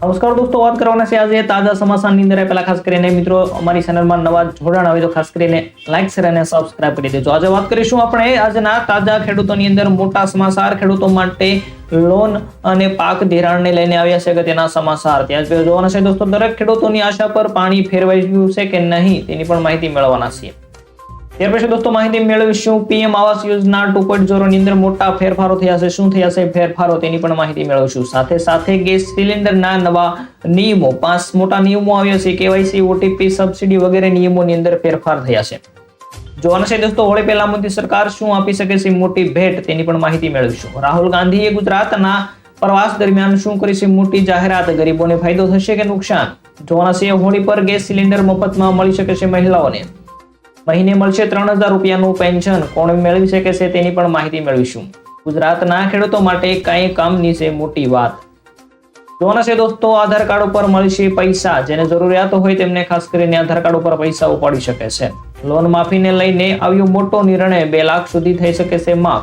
નમસ્કાર દોસ્તો, વાત કરવાના છે આજે તાજા સમાચારની અંદર. પહેલા ખાસ કરીને મિત્રો, અમારી ચેનલમાં નવા જોડાણ આવે તો ખાસ કરીને લાઈક શેર અને સબસ્ક્રાઇબ કરી દેજો. આજે વાત કરીશું આપણે આજના તાજા ખેડૂતોની અંદર મોટા સમાચાર ખેડૂતો માટે લોન અને પાક ધિરાણને લઈને આવ્યા છે કે તેના સમાચાર. ત્યાં જોવાના છે દોસ્તો, દરેક ખેડૂતોની આશા પર પાણી ફેરવાઈ ગયું છે કે નહીં તેની પણ માહિતી મેળવવાના છીએ. દોસ્તો, માહિતી મેળવીશું. પીએમ આવાસ યોજના ટુ પોઈન્ટની અંદર મોટા ફેરફારો થયા છે. શું થયા છે ફેરફારો? તેની પણ માહિતી મેળવશું. સાથે સાથે ગેસ સિલિન્ડરના નવા નિયમો. પાંચ મોટા નિયમો આવ્યા છે. કેવાયસી, ઓટીપી, સબસિડી વગેરે નિયમોની અંદર ફેરફાર થયા છે. જોવાના છે દોસ્તો, હોળી પહેલા મોદી સરકાર શું આપી શકે છે મોટી ભેટ? તેની પણ માહિતી મેળવીશું. રાહુલ ગાંધીએ ગુજરાતના પ્રવાસ દરમિયાન શું કરી છે મોટી જાહેરાત? ગરીબોને ફાયદો થશે કે નુકસાન? જોવાના છે, હોળી પર ગેસ સિલિન્ડર મફતમાં મળી શકે છે મહિલાઓને. મહિને મળશે ત્રણ હજાર રૂપિયાનું પેન્શન. કોણ મેળવી શકે છે તેની પણ માહિતી મેળવીશું. ગુજરાતના ખેડૂતો માટે કાંઈ કામની છે મોટી વાત. જોવાના છે દોસ્તો, આધાર કાર્ડ ઉપર મળશે પૈસા. જેને જરૂરિયાત હોય તેમને ખાસ કરીને આધાર કાર્ડ ઉપર પૈસા ઉપાડી શકે છે. લોન માફીને લઈને આવ્યો મોટો નિર્ણય બે લાખ સુધી થઈ શકે છે માફ.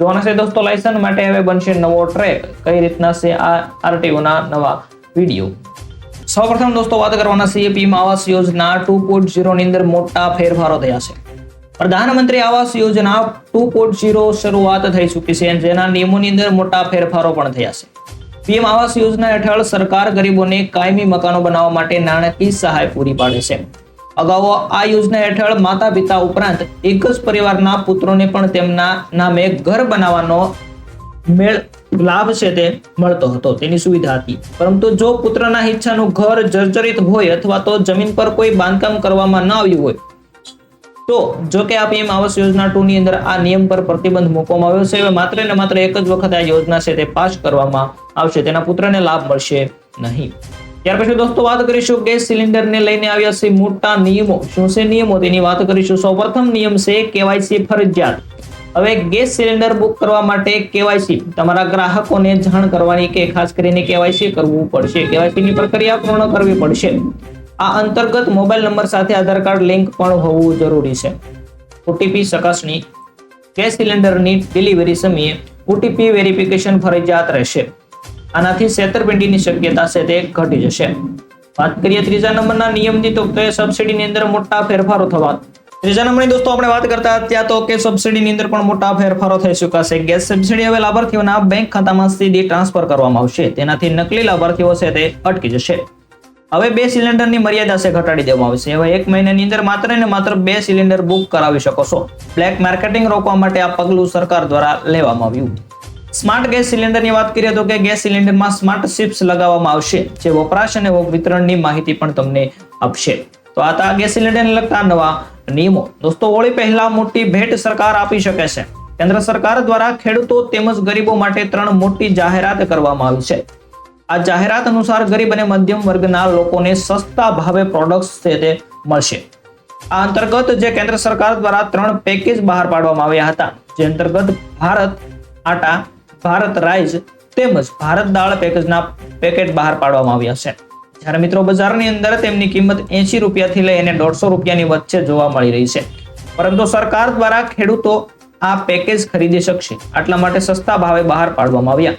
જોવાના છે દોસ્તો, લાયસન્સ માટે હવે બનશે નવો ટ્રેક. કઈ રીતના છે આ આરટીઓના નવા વીડિયો? સૌપ્રથમ દોસ્તો વાત કરવાના છીએ પીએમ આવાસ યોજના ટુ પોઈન્ટની અંદર મોટા ફેરફારો થયા છે. પ્રધાનમંત્રી Awas Yojana two point zero શરૂઆત થઈ ચૂકી છે જેના નિયમોની અંદર મોટા ફેરફારો પણ થયા છે. પીએમ આવાસ યોજના હેઠળ સરકાર ગરીબોને કાયમી મકાનો બનાવવા માટે નાણાકીય સહાય પૂરી પાડે છે. અગાઉ આ યોજના હેઠળ માતા પિતા ઉપરાંત એક જ પરિવારના પુત્રોને પણ તેમના નામે ઘર બનાવવાનો મેળ લાભ છે તે મળતો હતો, તેની સુવિધા હતી. પરંતુ જો પુત્રના ઈચ્છાનું ઘર જર્જરિત હોય અથવા તો જમીન પર કોઈ બાંધકામ કરવામાં ન આવ્યું હોય, તો જો કે આ પીએમ આવાસ યોજના ટુ ની અંદર આ નિયમ પર પ્રતિબંધ મૂકવામાં આવ્યો છે. હવે માત્ર ને માત્ર એક જ વખત આ યોજના છે તે પાસ કરવામાં આવશે, તેના પુત્રને લાભ મળશે નહીં. ત્યાર પછી દોસ્તો વાત કરીશું ગેસ સિલિન્ડરને લઈને આવ્યા છે મોટા નિયમો. શું છે નિયમો? તેની વાત કરીશું. સૌપ્રથમ નિયમ છે કેવાયસી ફરજિયાત. હવે ગેસ સિલિન્ડર બુક કરવા માટે કેવાયસી. તમારા ગ્રાહકોને જાણ કરવાની કે ખાસ કરીને કેવાયસી કરવું પડશે. કેવાયસી ની પ્રક્રિયા પૂર્ણ કરવી પડશે. આ અંતર્ગત મોબાઈલ નંબર સાથે આધાર કાર્ડ લિંક પણ હોવું જરૂરી છે. ઓટીપી ચકાસણી. ગેસ સિલિન્ડરની ડિલિવરી સમયે ઓટીપી વેરિફિકેશન ફરજિયાત રહેશે. આનાથી છેતરપિંડીની શક્યતા છે તે ઘટી જશે. વાત કરીએ ત્રીજા નંબરના નિયમની, તો સબસિડીની અંદર મોટા ફેરફારો થવા ત્રીજા નંબરની દોસ્તો આપણે વાત કરતા ત્યાં તો કે સબસિડીની અંદર પણ મોટા ફેરફારો થઈ ચૂક્યા ગેસ સબસિડી હવે લાભાર્થીઓના બેંક ખાતામાં સીધી ટ્રાન્સફર કરવામાં આવશે. તેનાથી નકલી લાભાર્થીઓ છે તે અટકી જશે. હવે બે સિલિન્ડરની મર્યાદા છે ઘટાડી દેવામાં આવશે હવે એક મહિનાની અંદર માત્ર ને માત્ર બે સિલિન્ડર બુક કરાવી શકો છો. બ્લેક માર્કેટિંગ રોકવા માટે આ પગલું સરકાર દ્વારા લેવામાં આવ્યું. સ્માર્ટ ગેસ સિલિન્ડરની વાત કરીએ તો કે ગેસ સિલિન્ડરમાં સ્માર્ટ શિપ્સ લગાવવામાં આવશે, જે વપરાશ અને વિતરણની માહિતી પણ તમને આપશે. તો આ તા ગેસ સિલિન્ડરને લગતા નવા નિયમો. દોસ્તો, હોળી પહેલા મોટી ભેટ સરકાર આપી શકે છે. કેન્દ્ર સરકાર દ્વારા ખેડૂતો તેમજ ગરીબો માટે ત્રણ મોટી જાહેરાત કરવામાં આવી છે. આ જાહેરાત અનુસાર ગરીબ અને મધ્યમ વર્ગના લોકોને સસ્તા ભાવે પ્રોડક્ટ્સ છે તે મળશે. આ અંતર્ગત જે કેન્દ્ર સરકાર દ્વારા ત્રણ પેકેજ બહાર પાડવામાં આવ્યા હતા. જે અંતર્ગત ભારત આટા, ભારત રાઈસ તેમજ ભારત દાળ પેકેજના પેકેટ બહાર પાડવામાં આવ્યા છે. જ્યારે મિત્રો બજારની અંદર તેમની કિંમત એસી રૂપિયાથી લઈ અને દોઢસો રૂપિયાની વચ્ચે જોવા મળી રહી છે. પરંતુ સરકાર દ્વારા ખેડૂતો આ પેકેજ ખરીદી શકશે. આટલા માટે સસ્તા ભાવે બહાર પાડવામાં આવ્યા.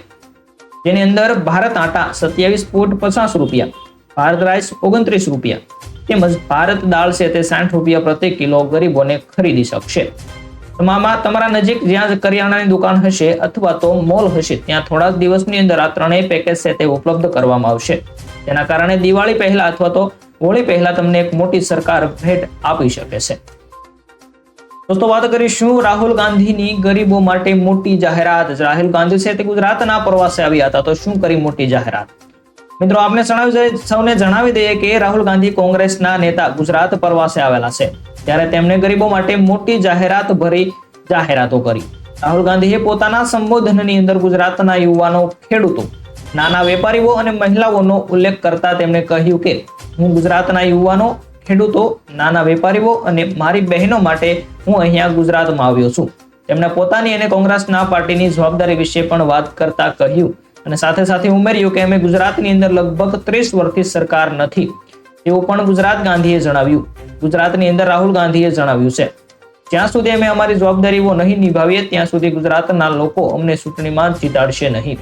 જેની અંદર ભારત આટા સત્યાવીસ પોઈન્ટ પચાસ રૂપિયા, ભારત રાઈસ ઓગણત્રીસ રૂપિયા, તેમજ ભારત દાળ છે તે સાઠ રૂપિયા પ્રતિ કિલો ગરીબોને ખરીદી શકશે. તમામાં તમારા નજીક જ્યાં કરિયાણાની દુકાન હશે અથવા તો મોલ હશે, ત્યાં થોડા દિવસની અંદર આ ત્રણેય પેકેજ છે તે ઉપલબ્ધ કરવામાં આવશે. તેના કારણે દિવાળી પહેલા અથવા તો હોળી પહેલા તમને એક મોટી સરકાર ભેટ આપી શકે છે. દોસ્તો, વાત કરીશું રાહુલ ગાંધીની ગરીબો માટે મોટી જાહેરાત. રાહુલ ગાંધી છે તે ગુજરાતના પ્રવાસે આવ્યા હતા, તો શું કરી મોટી જાહેરાત? મિત્રો, આપને જણાવી સૌને જણાવી દઈએ કે રાહુલ ગાંધી કોંગ્રેસના નેતા ગુજરાત પ્રવાસે આવેલા છે. ત્યારે તેમણે ગરીબો માટે મોટી જાહેરાત ભરી જાહેરાતો કરી. રાહુલ ગાંધીએ પોતાના સંબોધનની અંદર ગુજરાતના યુવાનો ખેડૂતો નાના વેપારીઓ અને મહિલાઓનો ઉલ્લેખ કરતા તેમણે કહ્યું કે, હું ગુજરાતના યુવાનો, ખેડૂતો, નાના વેપારીઓ અને મારી બહેનો માટે હું અહીંયા ગુજરાતમાં આવ્યો છું. તેમણે પોતાની અને કોંગ્રેસના પાર્ટીની જવાબદારી વિશે પણ વાત કરતા કહ્યું અને સાથે સાથે ઉમેર્યું કે, અમે ગુજરાતની અંદર લગભગ ત્રીસ વર્ષથી સરકાર નથી. એવું પણ ગુજરાત ગાંધીએ જણાવ્યું. ગુજરાતની અંદર રાહુલ ગાંધીએ જણાવ્યું છે, જ્યાં સુધી અમે અમારી જવાબદારીઓ નહીં નિભાવીએ, ત્યાં સુધી ગુજરાતના લોકો અમને ચૂંટણીમાં જીતાડશે નહીં.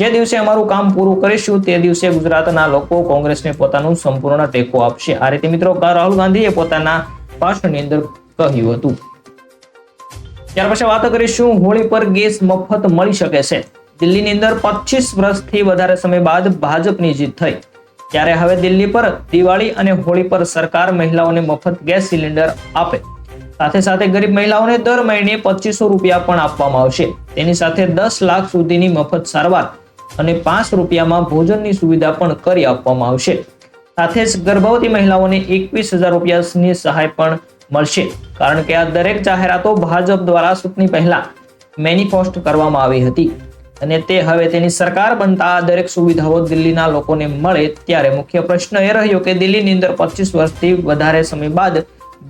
જે દિવસે અમારું કામ પૂરું કરીશું તે દિવસે ગુજરાતના લોકો કોંગ્રેસને પોતાનું સંપૂર્ણ ટેકો આપશે. આ રીતે મિત્રો રાહુલ ગાંધીએ પોતાના ભાષણની અંદર કહ્યું હતું. ત્યાર પછી વાત કરીશું હોળી પર ગેસ મફત મળી શકે છે. દિલ્હીની અંદર પચીસ વર્ષથી વધારે સમય બાદ ભાજપની જીત થઈ. ત્યારે હવે દિલ્હી પર દિવાળી અને હોળી પર સરકાર મહિલાઓને મફત ગેસ સિલિન્ડર આપે. સાથે સાથે ગરીબ મહિલાઓને દર મહિને પચીસો રૂપિયા પણ આપવામાં આવશે. તેની સાથે દસ લાખ સુધીની મફત સારવાર અને પાંચ રૂપિયામાં ભોજનની સુવિધા પણ કરી આપવામાં આવશે. સાથે જ ગર્ભવતી મહિલાઓને એકવીસ હજાર રૂપિયાની સહાય પણ મળશે. કારણ કે આ દરેક જાહેરાતો ભાજપ દ્વારા ચૂંટણી પહેલા મેનિફેસ્ટ કરવામાં આવી હતી. અને તે હવે તેની સરકાર બનતા આ દરેક સુવિધાઓ દિલ્હીના લોકોને મળે ત્યારે મુખ્ય પ્રશ્ન એ રહ્યો કે દિલ્હીની અંદર પચીસ વર્ષથી વધારે સમય બાદ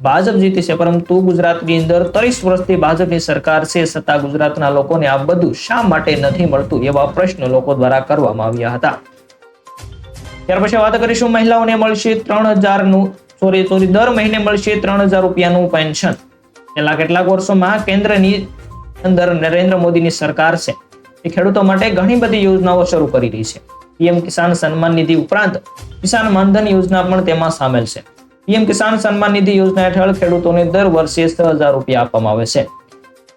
ભાજપ જીતી છે, પરંતુ ગુજરાતની અંદર ત્રીસ વર્ષથી ભાજપની સરકાર છે છતાં ગુજરાતના લોકોને આ બધું શા માટે નથી મળતું એવા પ્રશ્નો લોકો દ્વારા કરવામાં આવ્યા હતા. ત્યાર પછી વાત કરીશું, મહિલાઓને મળશે ત્રણ હજારનું સોરી સોરી દર મહિને મળશે ત્રણ હજાર રૂપિયાનું પેન્શન. છેલ્લા કેટલાક વર્ષોમાં કેન્દ્રની અંદર નરેન્દ્ર મોદીની સરકાર છે. એ ખેડૂતો માટે ઘણી બધી યોજનાઓ શરૂ કરી રહી છે. પીએમ કિસાન સન્માન નિધિ ઉપરાંત કિસાન માનધન યોજના પણ તેમાં સામેલ છે. પીએમ કિસાન સન્માન નિધિ યોજના હેઠળ ખેડૂતોને દર વર્ષે છ હજાર રૂપિયા આપવામાં આવે છે.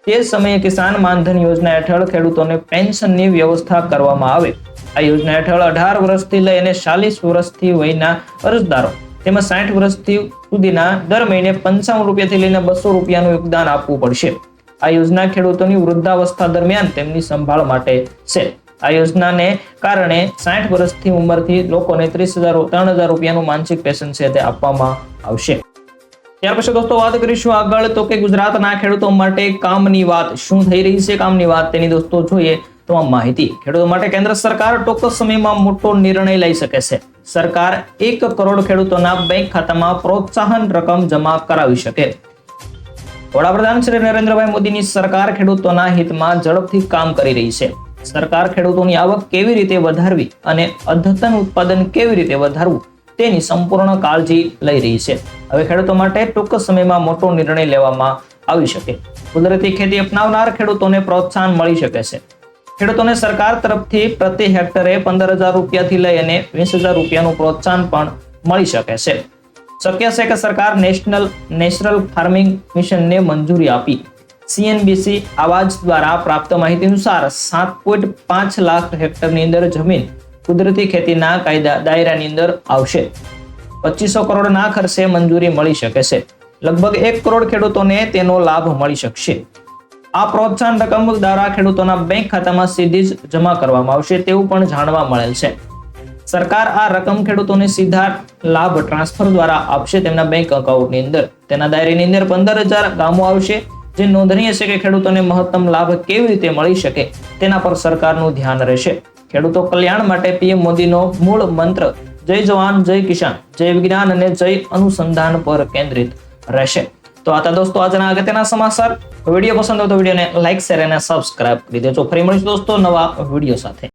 તે સમયે કિસાન માનધન યોજના હેઠળ ખેડૂતોને પેન્શનની વ્યવસ્થા કરવામાં આવે. આ યોજના હેઠળ અઢાર વર્ષથી લઈ અને ચાલીસ વર્ષથી વયના અરજદારો તેમજ સાઠ વર્ષથી સુધીના દર મહિને પંચાવન રૂપિયાથી લઈને બસો રૂપિયાનું યોગદાન આપવું પડશે. આ યોજના ખેડૂતોની વૃદ્ધાવસ્થા દરમિયાન તેમની સંભાળ માટે છે. આ યોજનાને કારણે સાઠ વર્ષથી ઉંમરથી લોકોને ત્રીસ હજાર ત્રણ હજાર રૂપિયાનું માનસિક પેન્શન છે તે આપવામાં આવશે. ત્યાર પછી દોસ્તો વાત કરીશું આગળ. તો કે ગુજરાતના ખેડૂતો માટે કામની વાત શું થઈ રહી છે? કામની વાત તેની દોસ્તો જોઈએ તો આ માહિતી. ખેડૂતો માટે કેન્દ્ર સરકાર ચોક્કસ સમયમાં મોટો નિર્ણય લઈ શકે છે. સરકાર એક કરોડ ખેડૂતોના બેંક ખાતામાં પ્રોત્સાહન રકમ જમા કરાવી શકે. વડાપ્રધાન શ્રી નરેન્દ્રભાઈ મોદીની સરકાર ખેડૂતોના હિતમાં ઝડપથી કામ કરી રહી છે. સરકાર ખેડૂતોની આવક કેવી રીતે વધારવી અને અદ્યતન ઉત્પાદન કેવી રીતે વધારવું, તેની સંપૂર્ણ કાળજી લઈ રહી છે. હવે ખેડૂતો માટે ટૂંક સમયમાં મોટો નિર્ણય લેવામાં આવી શકે. કુદરતી ખેતી અપનાવનાર ખેડૂતોને પ્રોત્સાહન મળી શકે છે. ખેડૂતોને સરકાર તરફથી પ્રતિ હેક્ટરે પંદર હજાર રૂપિયાથી લઈ અને વીસ હજાર રૂપિયાનું પ્રોત્સાહન પણ મળી શકે છે. શક્ય છે કે સરકાર નેશનલ નેશનલ ફાર્મિંગ મિશનને મંજૂરી આપી. સીએનબીસી આવાજ દ્વારા પ્રાપ્ત માહિતી અનુસાર સાત પોઈન્ટ પાંચ લાખ હેક્ટરની અંદર જમીન કુદરતી ખેતીના કાયદા દાયરાની અંદર આવશે. પચીસો કરોડના ખર્ચે મંજૂરી મળી શકે છે. લગભગ એક કરોડ ખેડૂતોને તેનો લાભ મળી શકશે. આ પ્રોત્સાહન રકમ દ્વારા ખેડૂતોના બેંક ખાતામાં સીધી જ જમા કરવામાં આવશે તેવું પણ જાણવા મળેલ છે. સરકાર આ રકમ ખેડૂતોને સીધા લાભ ટ્રાન્સફર દ્વારા આપશે તેમના બેંક એકાઉન્ટની અંદર. તેના દાયરાની અંદર પંદર હજાર ગામો આવશે. જે નોંધનીય છે કે ખેડૂતોને મહત્તમ લાભ કેવી રીતે મળી શકે તેના પર સરકારનું ધ્યાન રહેશે. ખેડૂતો કલ્યાણ માટે પીએમ મોદીનો મૂળ મંત્ર, જય જવાન, જય કિસાન, જય વિજ્ઞાન અને જય અનુસંધાન પર કેન્દ્રિત રહેશે. તો આ હતા દોસ્તો આજના અગત્યના સમાચાર. વીડિયો પસંદ હોય તો વિડીયોને લાઇક શેર અને સબસ્ક્રાઇબ કરી દેજો. ફરી મળીશું દોસ્તો નવા વીડિયો સાથે.